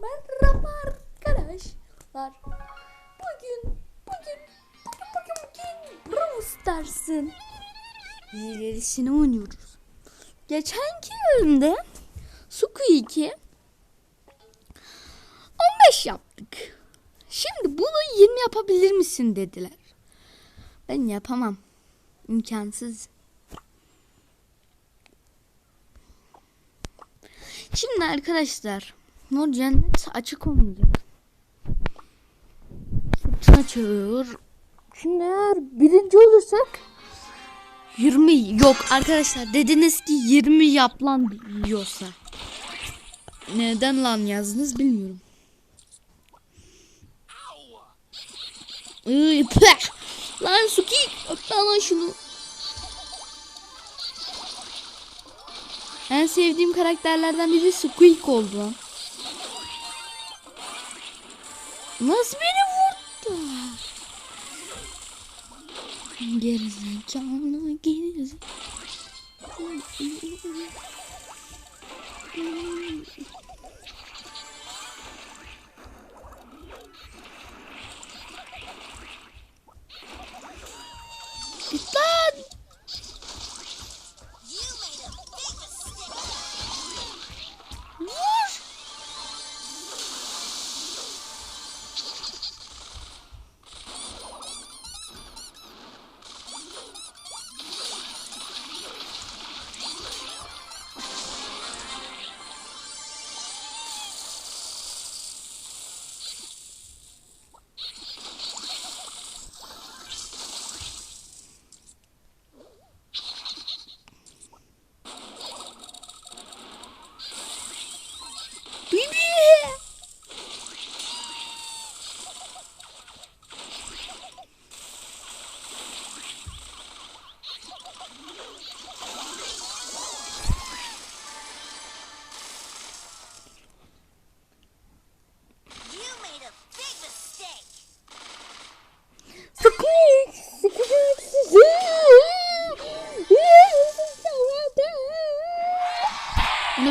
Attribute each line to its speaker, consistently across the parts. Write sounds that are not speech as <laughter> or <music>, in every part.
Speaker 1: Merhaba arkadaşlar. Bugün, bugün, bugün, bugün, bugün Brawl Stars'ın ilerisini oynuyoruz. Geçenki bölümde Squeak'i 15 yaptık. Şimdi bunu 20 yapabilir misin dediler. Ben yapamam. İmkansız. Şimdi arkadaşlar Nur Cennet açık olmayacak. Fırtına çağırıyor. Şimdi eğer birinci olursak 20 yok arkadaşlar dediniz ki 20 yap lan diyorsa. Neden lan yazdınız bilmiyorum. Lan Suki atla lan şunu. En sevdiğim karakterlerden biri Squeak oldu. Nasıl beni vurdu? Gerizekalı gerizekalı.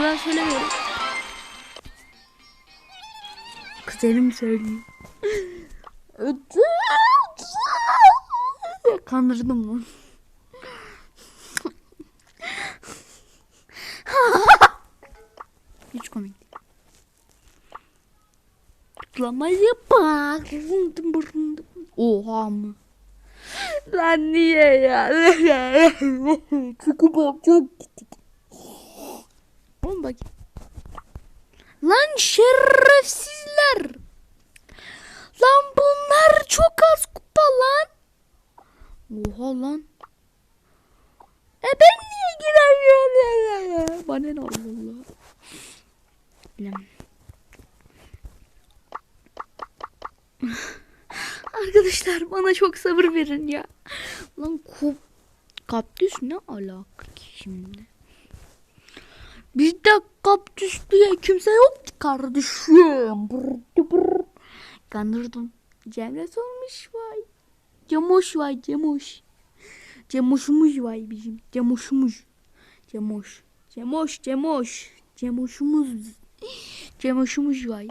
Speaker 1: Ben söylemiyorum. Kuzenim söylüyor. <laughs> Kandırdım lan. <laughs> Hiç komik değil. Kutlamayı bak. Oha mı? Lan niye ya? <laughs> Çünkü babam çok gittik. Bak. Lan şerefsizler. Lan bunlar çok az kupa lan. Oha lan. E ben niye giremiyorum? <laughs> Bana ne Allah. <laughs> Bilmem. Arkadaşlar bana çok sabır verin ya. Lan kop kaktüs ne alaka şimdi? Bizde kaktüs diye kimse yok ki kardeşim. Brr, brr. Kandırdım. Cemre olmuş vay. Cemoş vay Cemoş. Cemoşumuz vay bizim. Cemoşumuz. Cemoş. Cemoş Cemoş. Cemoşumuz. Cemoşumuz vay.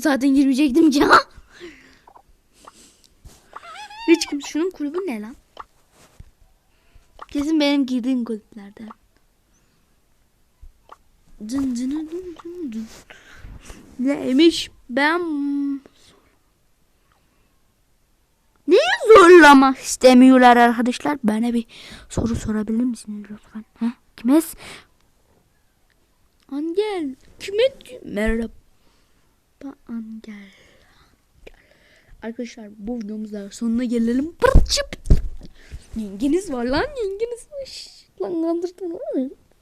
Speaker 1: Zaten girmeyecektim ya. Hiç kim şunun kulübü ne lan? Kesin benim girdiğim kulüplerden. Dın dın dın dın dın. Neymiş? Ben Neyi zorlamak istemiyorlar arkadaşlar? Bana bir soru sorabilir misiniz lütfen? He? Kime? Angel. Kime? Merhaba Angel. Arkadaşlar bu videomuzda sonuna gelelim. Pırt çıp. Yengeniz var lan yengeniz. Şşş, Lan kandırdın.